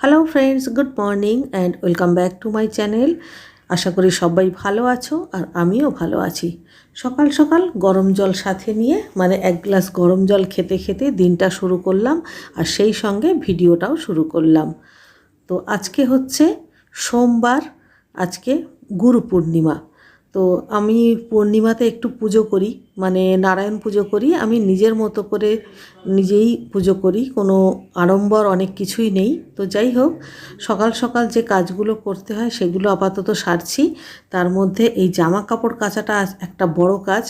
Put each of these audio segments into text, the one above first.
Hello friends good morning and welcome back to my channel আশা করি সবাই ভালো আছো আর আমিও ভালো আছি। সকাল সকাল গরম জল সাথে নিয়ে মানে এক গ্লাস গরম জল খেতে খেতে দিনটা শুরু করলাম আর সেই সঙ্গে ভিডিওটাও শুরু করলাম। তো আজকে হচ্ছে সোমবার, আজকে গুরু পূর্ণিমা। তো আমি পূর্ণিমাতে একটু পুজো করি মানে নারায়ণ পুজো করি, আমি নিজের মতো করে নিজেই পুজো করি, কোনো আড়ম্বর অনেক কিছুই নেই। তো যাই হোক, সকাল সকাল যে কাজগুলো করতে হয় সেগুলো আপাতত সারছি। তার মধ্যে এই জামা কাপড় কাচাটা একটা বড় কাজ,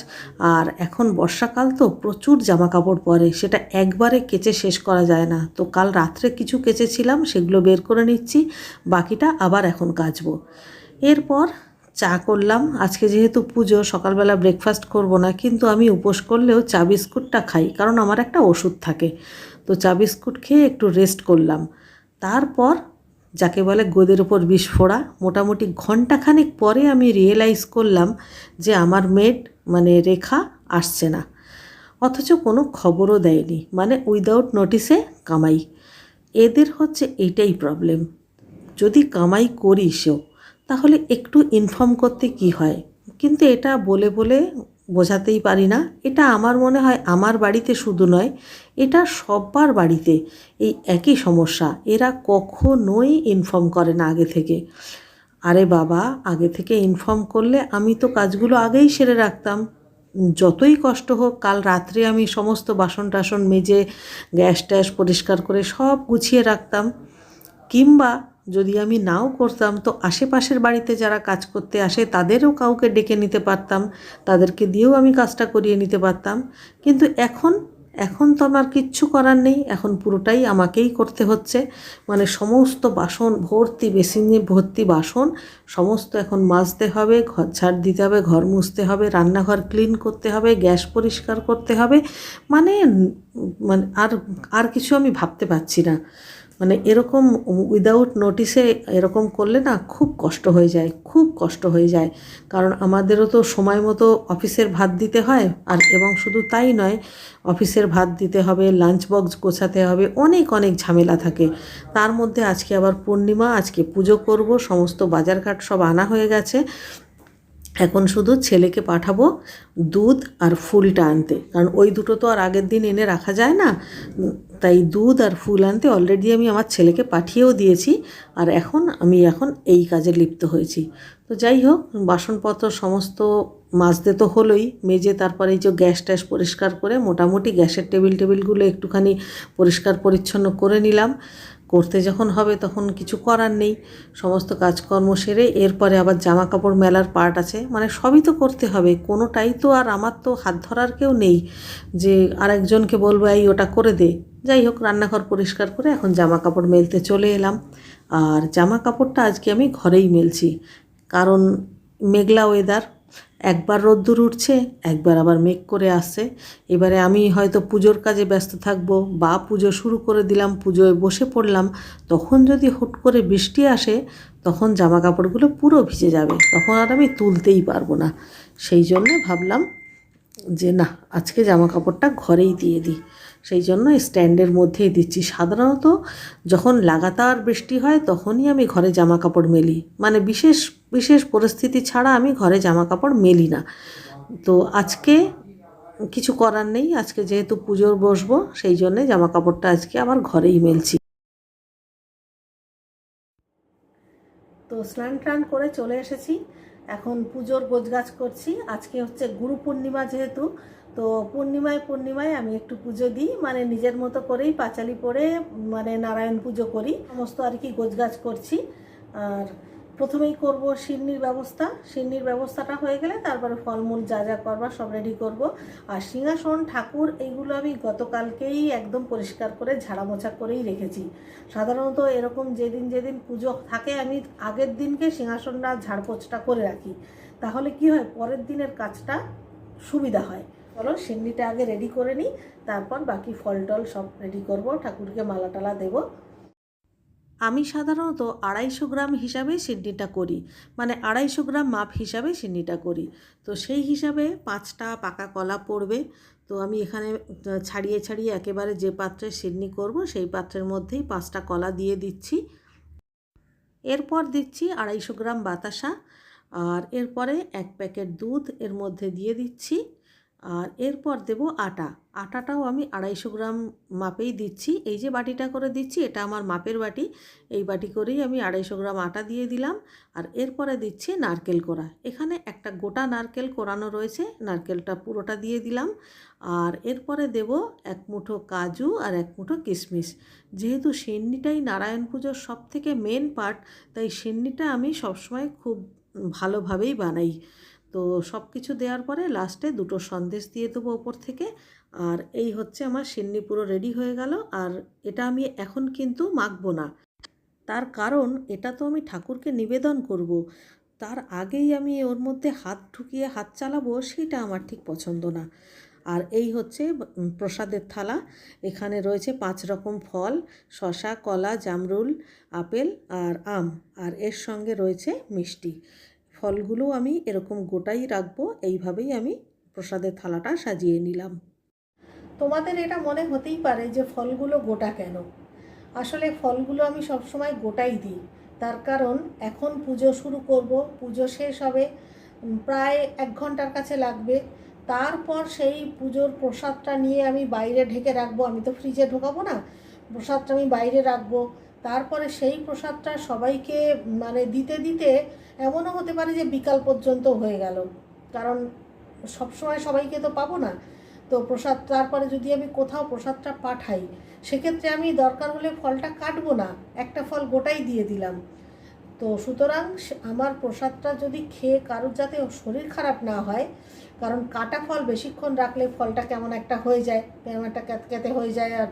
আর এখন বর্ষাকাল তো প্রচুর জামা কাপড় পরে, সেটা একবারে কেচে শেষ করা যায় না। তো কাল রাত্রে কিছু কেচেছিলাম, সেগুলো বের করে নিচ্ছি, বাকিটা আবার এখন কাচবো। এরপর করলাম। আজকে যেহেতু পুজো, সকালবেলা ব্রেকফাস্ট করব না, কিন্তু আমি উপোস করলেও চা বিস্কুটটা খাই, কারণ আমার একটা ওষুধ থাকে। তো চা বিস্কুট খেয়ে একটু রেস্ট করলাম। তারপর, যাকে বলে গোদের ওপর বিষ ফোড়া, মোটামুটি ঘন্টাখানেক পরে আমি রিয়েলাইজ করলাম যে আমার মেড মানে রেখা, আসছে না। অথচ কোনো খবরও দেয়নি মানে উইদাউট নোটিসে কামাই। এদের হচ্ছে এইটাই প্রবলেম যদি কামাই করি সেও তাহলে একটু ইনফর্ম করতে কি হয়? কিন্তু এটা বলে বলে বোঝাতেই পারি না। এটা আমার মনে হয় আমার বাড়িতে শুধু নয়, এটা সব্বার বাড়িতে এই একই সমস্যা। এরা কখনোই ইনফর্ম করে না আগে থেকে। আরে বাবা, আগে থেকে ইনফর্ম করলে আমি তো কাজগুলো আগেই সেরে রাখতাম। যতই কষ্ট হোক, কাল রাত্রে আমি সমস্ত বাসন টাসন মেজে গ্যাস ট্যাস পরিষ্কার করে সব গুছিয়ে রাখতাম। কিংবা যদি আমি নাও করতাম, তো আশেপাশের বাড়িতে যারা কাজ করতে আসে, তাদেরও কাউকে ডেকে নিতে পারতাম, তাদেরকে দিয়েও আমি কাজটা করিয়ে নিতে পারতাম। কিন্তু এখন এখন তো আমার কিচ্ছু করার নেই, এখন পুরোটাই আমাকেই করতে হচ্ছে। মানে সমস্ত বাসন, ভর্তি বেসিনে ভর্তি বাসন, সমস্ত এখন মাজতে হবে, ঘর ঝাড় দিতে হবে, ঘর মুছতে হবে, রান্নাঘর ক্লিন করতে হবে, গ্যাস পরিষ্কার করতে হবে। মানে মানে আর আর কিছু আমি ভাবতে পারছি না। মানে এরকম উইদাউট নোটিসে এরকম করলে না খুব কষ্ট হয়ে যায়, খুব কষ্ট হয়ে যায়। কারণ আমাদেরও তো সময় মতো অফিসের ভাত দিতে হয় আর এবং শুধু তাই নয়, অফিসের ভাত দিতে হবে লাঞ্চ বক্স গোছাতে হবে, অনেক অনেক ঝামেলা থাকে। তার মধ্যে আজকে আবার পূর্ণিমা, আজকে পুজো করব, সমস্ত বাজারঘাট সব আনা হয়ে গেছে। এখন শুধু ছেলেকে পাঠাবো দুধ আর ফুলটা আনতে। কারণ ওই দুটো তো আর আগের দিন এনে রাখা যায় না। তাই দুধ আর ফুল আনতে অলরেডি আমি আমার ছেলেকে পাঠিয়েও দিয়েছি আর এখন আমি এখন এই কাজে লিপ্ত হয়েছি। তো যাই হোক, বাসনপত্র সমস্ত মাজতে তো হলোই। মেজে তারপরে এই যে গ্যাস ট্যাস পরিষ্কার করে মোটামুটি গ্যাসের টেবিল টেবিলগুলো একটুখানি পরিষ্কার পরিচ্ছন্ন করে নিলাম। করতে যখন হবে তখন কিছু করার নেই। সমস্ত কাজকর্ম সেরে এরপরে আবার জামা কাপড় মেলার পার্ট আছে। মানে সবই তো করতে হবে। কোনোটাই তো আর আমার তো হাত ধরার কেউ নেই যে আরেকজনকে বলব, এই, ওটা করে দে। যাই হোক, রান্নাঘর পরিষ্কার করে এখন জামা কাপড় মেলতে চলে এলাম। আর জামা কাপড়টা আজকে আমি ঘরেই মেলছি। কারণ মেঘলা ওয়েদার একবার রোদ্দুর উঠছে, একবার আবার মেঘ করে আসছে। এবারে আমি হয়তো পুজোর কাজে ব্যস্ত থাকব বা পুজো শুরু করে দিলাম, পুজোয় বসে পড়লাম, তখন যদি হুট করে বৃষ্টি আসে, তখন জামা কাপড়গুলো পুরো ভিজে যাবে। তখন আর আমি তুলতেই পারব না। সেই জন্য ভাবলাম যে না, আজকে জামা কাপড়টা ঘরেই দিয়ে দিই। সেই জন্য স্ট্যান্ডের মধ্যেই দিচ্ছি। সাধারণত যখন লাগাতার বৃষ্টি হয়, তখনই আমি ঘরে জামা কাপড় মেলি। মানে বিশেষ বিশেষ পরিস্থিতি ছাড়া আমি ঘরে জামা কাপড় মেলি না। তো আজকে কিছু করার নেই। আজকে যেহেতু পুজোর বসবো, সেই জন্যে জামা কাপড়টা আজকে আমার ঘরেই মেলছি। তো স্নান টান করে চলে এসেছি। এখন পুজোর গোজগাছ করছি। আজকে হচ্ছে গুরু পূর্ণিমা যেহেতু, তো পূর্ণিমায় পূর্ণিমায় আমি একটু পুজো দিই। মানে নিজের মতো করেই পাঁচালি পরে মানে নারায়ণ পুজো করি। সমস্ত আর কি গোজগাছ করছি। আর প্রথমেই করব সিন্নির ব্যবস্থা। সিন্নির ব্যবস্থাটা হয়ে গেলে তারপরে ফলমূল যা যা করবার সব রেডি করব। আর সিংহাসন, ঠাকুর এইগুলো আমি গতকালকেই একদম পরিষ্কার করে ঝাড়া মোছা করেই রেখেছি। সাধারণত এরকম যেদিন যেদিন পুজো থাকে, আমি আগের দিনকে সিংহাসনটা, ঝাড়পোছটা করে রাখি। তাহলে কি হয়? পরের দিনের কাজটা সুবিধা হয়। চলো সিন্নিটা আগে রেডি করে নিই, তারপর বাকি ফল টল সব রেডি করব। ঠাকুরকে মালা টালা দেবো। আমি সাধারণত আড়াইশো গ্রাম হিসাবে সিডনিটা করি মানে আড়াইশো গ্রাম মাপ হিসাবে সিডনিটা করি। তো সেই হিসাবে পাঁচটা পাকা কলা পড়বে। তো আমি এখানে ছাড়িয়ে ছাড়িয়ে একেবারে যে পাত্রে সিডনি করব, সেই পাত্রের মধ্যেই পাঁচটা কলা দিয়ে দিচ্ছি। এরপর দিচ্ছি আড়াইশো গ্রাম বাতাসা, আর এরপরে এক প্যাকেট দুধ এর মধ্যে দিয়ে দিচ্ছি। আর এরপর দেব আটা। আটাটাও আমি আড়াইশো গ্রাম মাপেই দিচ্ছি। এই যে বাটিটা করে দিচ্ছি, এটা আমার মাপের বাটি। এই বাটি করেই আমি আড়াইশো গ্রাম আটা দিয়ে দিলাম। আর এরপরে দিচ্ছি নারকেল কোড়া। এখানে একটা গোটা নারকেল কোরানো রয়েছে, নারকেলটা পুরোটা দিয়ে দিলাম। আর এরপরে দেব এক মুঠো কাজু আর এক মুঠো কিশমিশ। যেহেতু সিন্নিটাই নারায়ণ পুজোর সব থেকে মেন পার্ট তাই সিন্নিটা আমি সবসময় খুব ভালোভাবেই বানাই। তো সব কিছু দেওয়ার পরে লাস্টে দুটো সন্দেশ দিয়ে দেবো ওপর থেকে। আর এই হচ্ছে আমার সিন্নি পুরো রেডি হয়ে গেল। আর এটা আমি এখন কিন্তু মাখবো না। তার কারণ, এটা তো আমি ঠাকুরকে নিবেদন করব। তার আগেই আমি ওর মধ্যে হাত ঢুকিয়ে হাত চালাবো, সেটা আমার ঠিক পছন্দ না। আর এই হচ্ছে প্রসাদের থালা। এখানে রয়েছে পাঁচ রকম ফল, শসা, কলা, জামরুল, আপেল আর আম। আর এর সঙ্গে রয়েছে মিষ্টি। ফলগুলো আমি এরকম গোটাই রাখব, এইভাবেই আমি প্রসাদের থালাটা সাজিয়ে নিলাম। তোমাদের এটা মনে হতেই পারে যে ফলগুলো গোটা কেন? আসলে ফলগুলো আমি সবসময় গোটাই দিই। তার কারণ এখন পুজো শুরু করব, পুজো শেষ হবে প্রায় এক ঘণ্টার কাছে লাগবে। তারপর সেই পুজোর প্রসাদটা নিয়ে আমি বাইরে ঢেকে রাখব। আমি তো ফ্রিজে ঢোকাবো না। প্রসাদটা আমি বাইরে রাখব। তারপরে সেই প্রসাদটা সবাইকে মানে দিতে দিতে এমনও হতে পারে যে বিকাল পর্যন্ত হয়ে গেল। কারণ সবসময় সবাইকে তো পাবো না। তো প্রসাদ, তারপরে যদি আমি কোথাও প্রসাদটা পাঠাই, সেক্ষেত্রে আমি দরকার হলে ফলটা কাটবো না। একটা ফল গোটাই দিয়ে দিলাম। তো সুতরাং আমার প্রসাদটা যদি খেয়ে কারোর যাতে শরীর খারাপ না হয়, কারণ কাটা ফল বেশিক্ষণ রাখলে ফলটা কেমন একটা হয়ে যায়, কেমন একটা ক্যাতক্যাতে হয়ে যায়, আর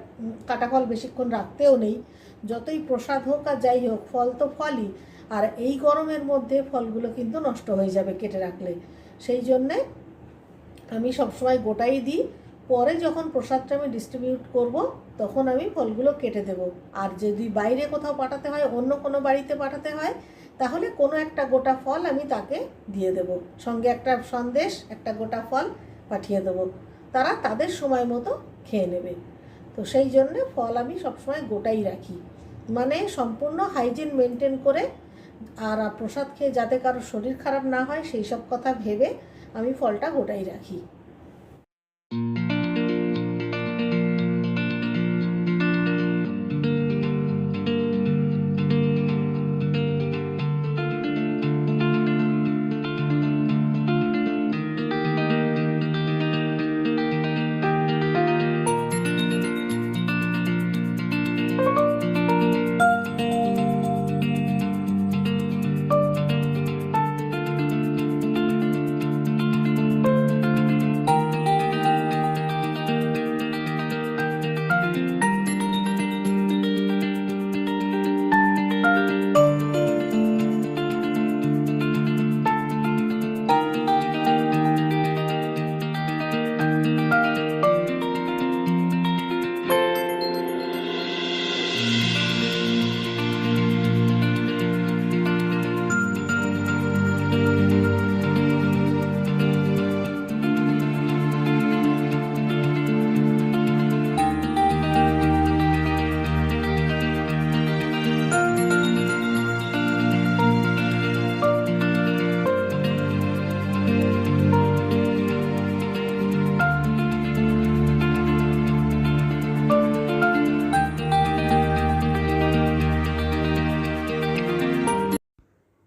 কাটা ফল বেশিক্ষণ রাখতেও নেই। যতই প্রসাদ হোক আর যাই হোক, ফল তো ফলই। আর এই গরমের মধ্যে ফলগুলো কিন্তু নষ্ট হয়ে যাবে কেটে রাখলে। সেই জন্যে আমি সবসময় গোটাই দিই। পরে যখন প্রসাদটা আমি ডিস্ট্রিবিউট করব, তখন আমি ফলগুলো কেটে দেব। আর যদি বাইরে কোথাও পাঠাতে হয়, অন্য কোনো বাড়িতে পাঠাতে হয়, তাহলে কোনো একটা গোটা ফল আমি তাকে দিয়ে দেব। সঙ্গে একটা সন্দেশ, একটা গোটা ফল পাঠিয়ে দেবো। তারা তাদের সময় মতো খেয়ে নেবে। তো সেই জন্যে ফল আমি সবসময় গোটাই রাখি। মানে সম্পূর্ণ হাইজিন মেনটেন করে আর প্রসাদ খেয়ে যাতে কারও শরীর খারাপ না হয়, সেই সব কথা ভেবে আমি ফলটা গোটাই রাখি।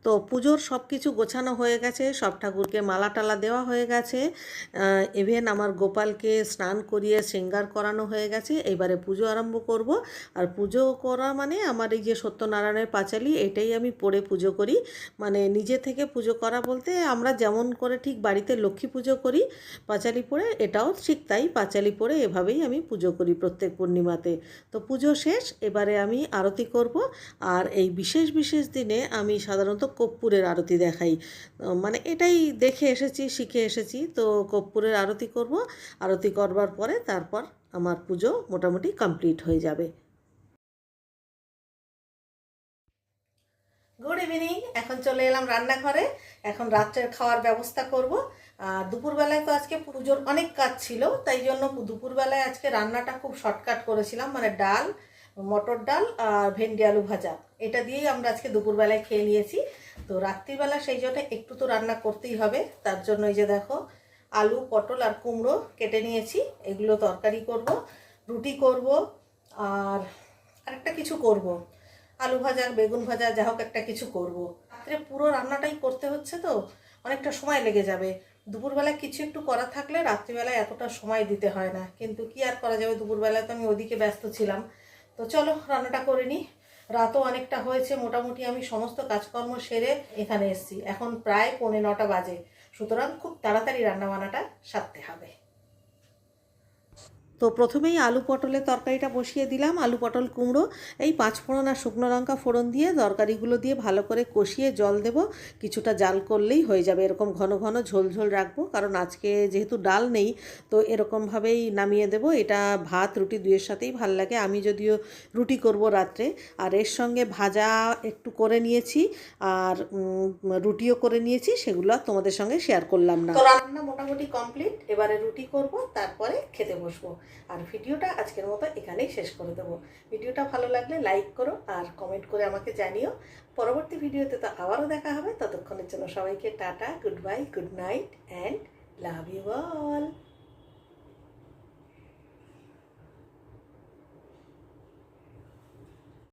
তো পুজোর সব কিছু গোছানো হয়ে গেছে, সব ঠাকুরকে মালা টালা দেওয়া হয়ে গেছে ইভেন আমার গোপালকে স্নান করিয়ে শৃঙ্গার করানো হয়ে গেছে এবারে পুজো আরম্ভ করব। আর পুজো করা মানে আমার এই যে সত্যনারায়ণের পাঁচালি, এটাই আমি পড়ে পুজো করি। মানে নিজে থেকে পুজো করা বলতে আমরা যেমন করে ঠিক বাড়িতে লক্ষ্মী পুজো করি, পাঁচালি পড়ে এটাও ঠিক তাই, পাঁচালি পড়ে এভাবেই আমি পুজো করি প্রত্যেক পূর্ণিমাতে। তো পুজো শেষ, এবারে আমি আরতি করব। আর এই বিশেষ বিশেষ দিনে আমি সাধারণত কর্পূরের আরতি দেখাই। মানে এটাই দেখে এসেছি, শিখে এসেছি। তো কর্পূরের আরতি করব। আরতি করবার পরে তারপর আমার পুজো মোটামুটি কমপ্লিট হয়ে যাবে। গুড ইভিনিং এখন চলে এলাম রান্নাঘরে। এখন রাত্রের খাওয়ার ব্যবস্থা করব। আর দুপুরবেলায় তো আজকে পুজোর অনেক কাজ ছিল, তাই জন্য দুপুরবেলায় আজকে রান্নাটা খুব শর্টকাট করেছিলাম। মানে ডাল মটর ডাল আর ভেন্ডি আলু ভাজা। এটা দিয়েই আমরা আজকে দুপুরবেলায় খেয়ে নিয়েছি। তো রাত্রিবেলা সেই জন্য একটু তো রান্না করতেই হবে। তার জন্য এই যে দেখো, আলু, পটল আর কুমড়ো কেটে নিয়েছি। এগুলো তরকারি করব, রুটি করব আর আরেকটা কিছু করব। আলু ভাজা, বেগুন ভাজা, যা হোক একটা কিছু করব। রাত্রে পুরো রান্নাটাই করতে হচ্ছে তো, অনেকটা সময় লেগে যাবে। দুপুরবেলায় কিছু একটু করা থাকলে রাত্রিবেলায় এতটা সময় দিতে হয় না। কিন্তু কি আর করা যাবে? দুপুরবেলায় তো আমি ওদিকে ব্যস্ত ছিলাম। তো চলো রান্নাটা করে নিই রাতও অনেকটা হয়েছে, মোটামুটি আমি সমস্ত কাজকর্ম সেরে এখানে এসেছি। এখন প্রায় পৌনে নটা বাজে। সুতরাং খুব তাড়াতাড়ি রান্নাবান্নাটা সারতে হবে। তো প্রথমেই আলু পটলের তরকারিটা বসিয়ে দিলাম, আলু পটল কুমড়ো, এই পাঁচ ফোড়ন আর শুকনো লঙ্কা ফোড়ন দিয়ে তরকারিগুলো দিয়ে ভালো করে কষিয়ে জল দেব। কিছুটা জাল করলেই হয়ে যাবে, এরকম ঘন ঘন ঝোল ঝোল রাখব, কারণ আজকে যেহেতু ডাল নেই, তো এরকমভাবেই নামিয়ে দেব। এটা ভাত, রুটি দুয়ের সাথেই ভালো লাগে, আমি যদিও রুটি করব রাত্রে। আর এর সঙ্গে ভাজা একটু করে নিয়েছি, আর রুটিও করে নিয়েছি, সেগুলো তোমাদের সঙ্গে শেয়ার করলাম না। রান্না মোটামুটি কমপ্লিট এবারে রুটি করব, তারপরে খেতে বসবো। আর ভিডিওটা আজকের মতো এখানেই শেষ করে দেবো। ভিডিওটা ভালো লাগলে লাইক করো আর কমেন্ট করে আমাকে জানিও। পরবর্তী ভিডিওতে তো আবারও দেখা হবে। ততক্ষণের জন্য সবাইকে tata goodbye good night and love you all